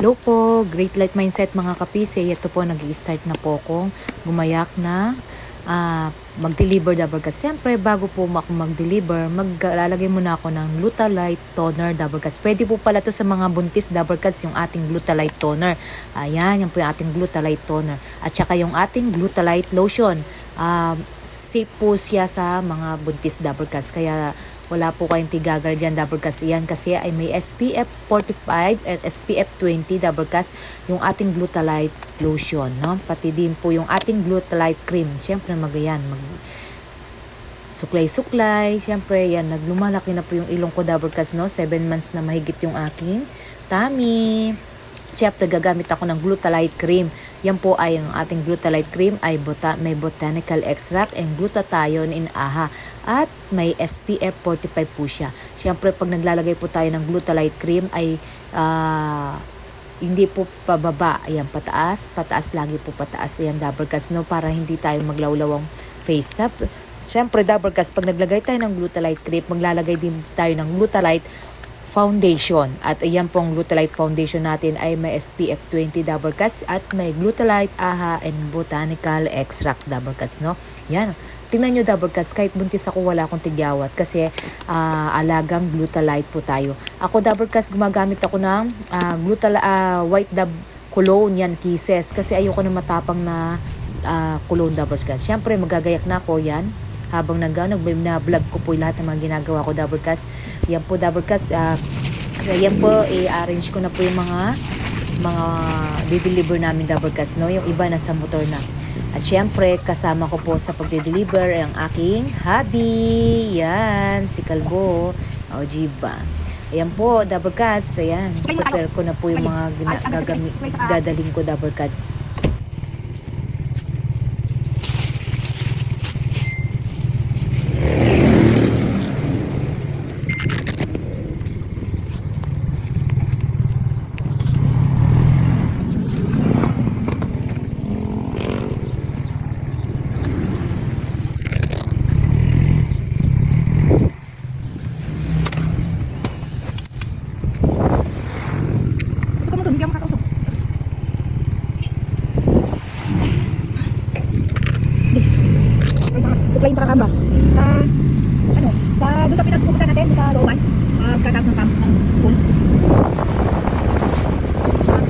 Hello po, Great Light Mindset mga kapise. Ito po, nag start na po akong gumayak na ah, mag-deliver double gas. Siyempre, bago po ako mag-deliver, maglalagay muna ako ng Glutalite Toner double gas. Pwede po pala to sa mga buntis double gas, yung ating Glutalite Toner. Ayan, yan po yung ating Glutalite Toner. At saka yung ating Glutalite Lotion. Ah, safe po siya sa mga buntis double gas. Kaya wala po kayong tigagal dyan double yan kasi ay may SPF 45 at SPF 20 double cast yung ating glutalite lotion no? Pati din po yung ating glutalite cream. Syempre magayan mag suklay-suklay. Syempre yan naglumalaki na po yung ilong ko double cast no? 7 months na mahigit yung aking tummy Siyempre, gagamit ako ng glutalite cream. Yan po ay ang ating glutalite cream ay bota, may botanical extract and glutathione in AHA. At may SPF 45 po siya. Siyempre, pag naglalagay po tayo ng glutalite cream ay ah, hindi po pababa. Ayan, pataas. Pataas, lagi po pataas. Ayan, double cast, no? Para hindi tayo maglawlawang face tap. Siyempre, double cast, pag naglagay tayo ng glutalite cream, maglalagay din tayo ng glutalite foundation. At ayan pong glutalite foundation natin ay may SPF 20 double cast at may glutalite, AHA, and botanical extract double cast, no? Yan. Tingnan nyo double cast, kahit buntis ako wala akong tigyawat kasi ah, alagang glutalite po tayo. Ako double cast, gumagamit ako ng ah, glutal, ah, white dab cologne yan, kisses. Kasi ayoko na matapang na ah, cologne double cast. Siyempre, magagayak na ako yan habang nag nag vlog ko po lahat ng mga ginagawa ko double cast. Yan po double cast. ah kasi yan po i-arrange ko na po yung mga mga di-deliver namin double cast no. Yung iba nasa motor na. At syempre, kasama ko po sa pagde-deliver ang aking hubby. Yan, si Kalbo. O, Jiba. Ayan po, double cast. Ayan, prepare ko na po yung mga gagami- dadaling ko double cast. Hindi ako makakausap. Supply sa kakamba. Sa, ano, sa, doon sa pinagpupunta natin, sa looban. Uh, kataas ng camp, ng school. Ano.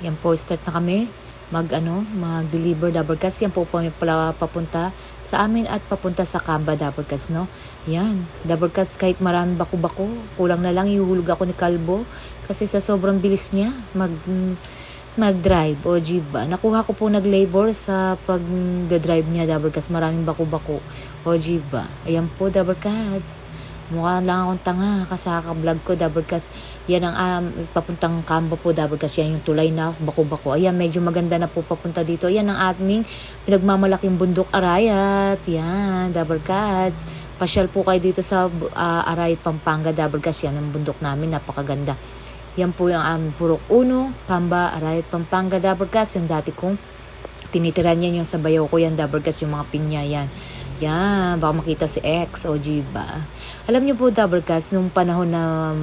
Yan po, start na kami mag ano, mag-deliver double cast. Yan po pala papunta sa amin at papunta sa Kamba double cast, no? Yan, double cast kahit marami bako-bako. Kulang na lang ihuhulog ako ni Kalbo kasi sa sobrang bilis niya mag mag-drive o jeep. Nakuha ko po nag-labor sa pag-drive niya double cast. Maraming bako-bako o jeep ba. Ayan po double cast. Mukha lang akong tanga kasaka vlog ko double cast. Yan ang um, papuntang Kamba po double cast. Yan yung tulay na bako-bako. Ayan medyo maganda na po papunta dito. Yan ang aming pinagmamalaking bundok Arayat. Yan double cast. Pasyal po kayo dito sa uh, Arayat Pampanga double cast. Yan ang bundok namin napakaganda. Yan po yung aming Purok Uno, Kamba, Arayat Pampanga double cast. Yung dati kong tinitiran yan yung sa bayaw ko yan double cast yung mga pinya yan. Yan, baka makita si X o G ba. Alam niyo po cast nung panahon na um,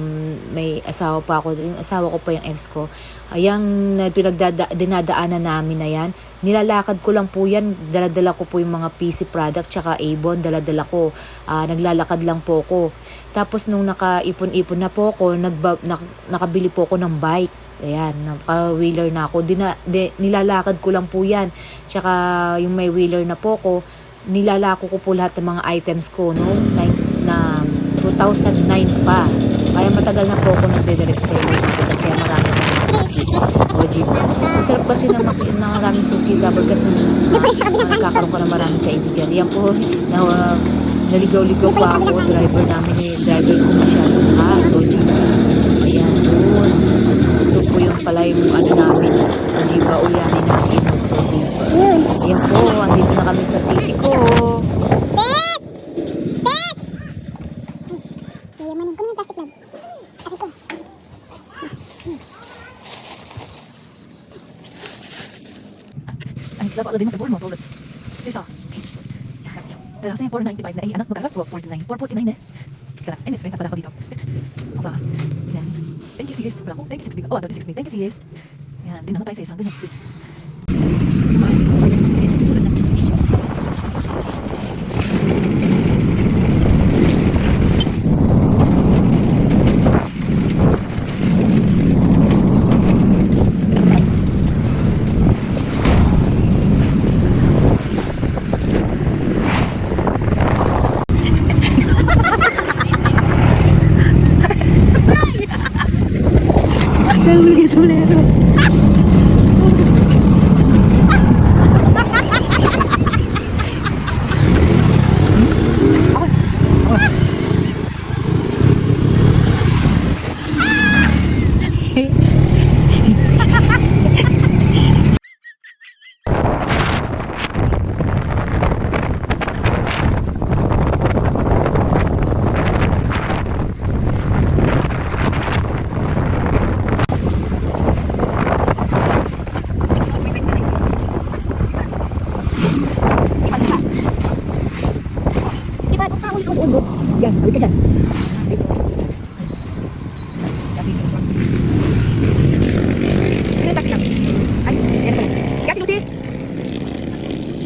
may asawa pa ako, yung asawa ko pa yung ex ko, ayang pinagdada dinadaanan namin na yan. Nilalakad ko lang po yan, daladala ko po yung mga PC product tsaka Avon, daladala ko. Ah, naglalakad lang po ko. Tapos nung nakaipon-ipon na po ako, nagba, nak, nakabili po ako ng bike. Ayan, naka-wheeler na ako. Dina, di, nilalakad ko lang po yan. Tsaka yung may wheeler na po ko, nilalako ko po lahat ng mga items ko, no? Nine- na 2009 pa. Kaya matagal na po ako nagde-direct sale kasi kaya marami na mga suki. O jeep. Kasi na, mak- na maraming suki double kasi na, nagkakaroon ko na maraming kaibigan. Yan po, na, uh, naligaw-ligaw pa ako. Driver namin eh. Driver ko masyado. Ha? O jeep. Ayan, doon. Doon po yung pala yung ano namin. O jeep, ulyanin na si Inod. So, Ayan po, andito na kami sa sisi ko. Yayamanin ko na yung plastic lang. Kasi ko. Ang isla pa, din mo, mo, tulad. Sis, oh. Dala sa 495 na ay, ano, magkano? 449. 449 eh. Grass. Anyways, may napadako dito. Aba. Yan. Thank you, sis. Wala ko. Thank you, 60. Oh, 26 Thank you, sis. Yan. Din naman tayo sa isang. Ganyan. Thank you.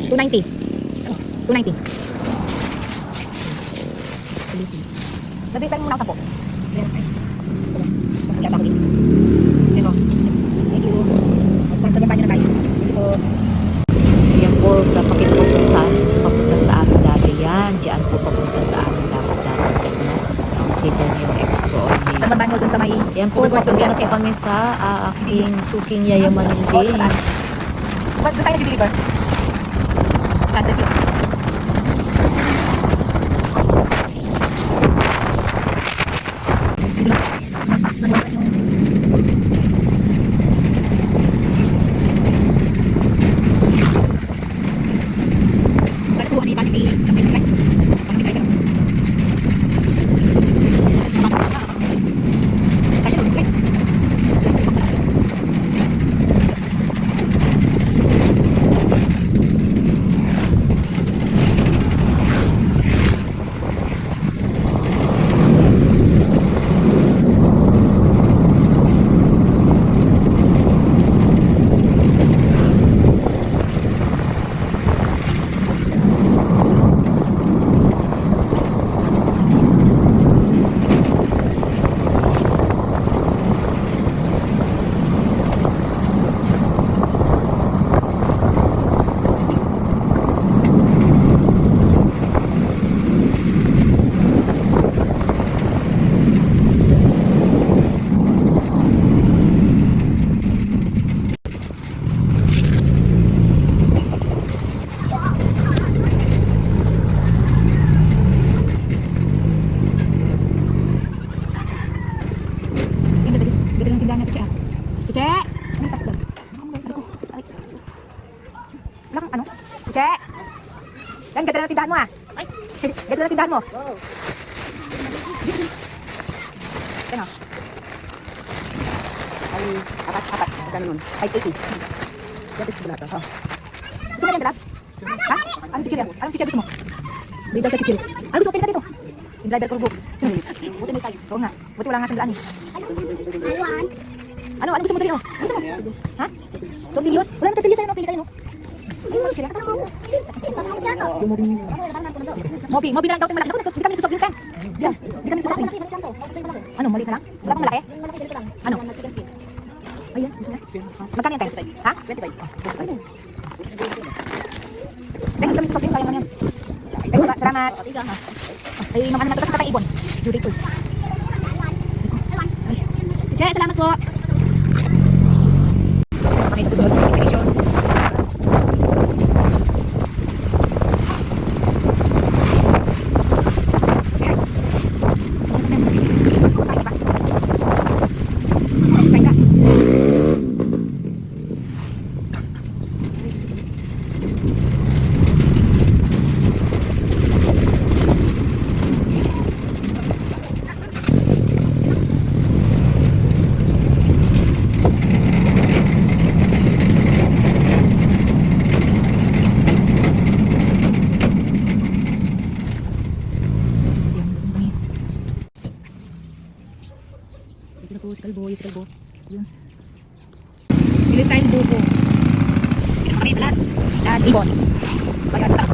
290. Ano? 290. Lucy. Nabigyan mo ako sa po. Kaya ako dito. Ito. Thank you. Magsasabi pa niyo na tayo. Ito. Yan po, kapakita ko sa papunta sa amin dati. Yan, diyan po papunta sa amin dapat dapat kasi na nakikita niyo yung expo. Sa baba mo dun sa may... Yan po, na po kami sa ah, aking suking yayamanin din. Ba't tayo nag-deliver? слухайте. Yung pasok? Ano? Kuche! Yan, ganda na tindahan mo ah. Ganda na tindahan mo. Ano? Ay, apat, apat. Magkano nun? 580. Yan, ito wala to. Oh. Gusto mo yan, dala? Ha? Anong chichiri? Anong chichiri gusto mo? Bida sa chichiri. Ano gusto mo? Ka dito. Yung driver ko, go. Buti may tayo. Oo nga. Buti wala nga siyang daan eh. Ano, ano gusto mo dali, oh? Ano gusto mo? Ha? Tortillos? Wala na tortillos sa'yo, no? Pili tayo, no? Ano? Mobi, Mobi na lang daw malaki. Naku, vitamin sa drink ka. Yan, vitamin sa drink. Ano, maliit na lang? Wala pang malaki? Ano? Ayan, gusto niya? Magkano yan tayo? Ha? 25. Ayun. Dahil vitamin sa soft drink, sayang lang yan. Ay, wala, salamat. Ay, mga naman, tapos nakataibon. Due date. Che, salamat po. ko, si Kalbo, si Kalbo. Yun. Bili tayong buko. Ito kami plus. At ibon. Pagkata.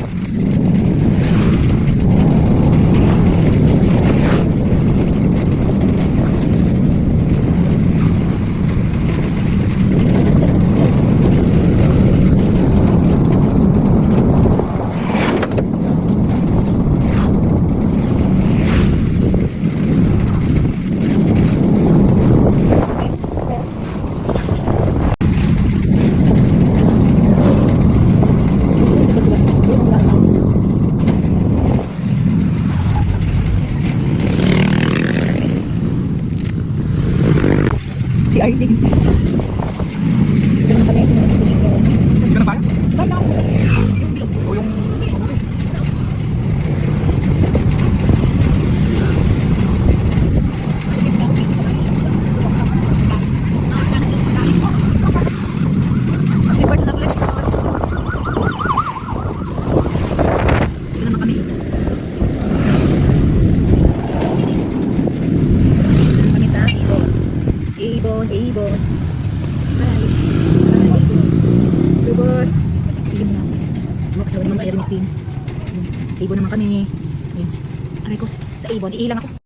si Arlene.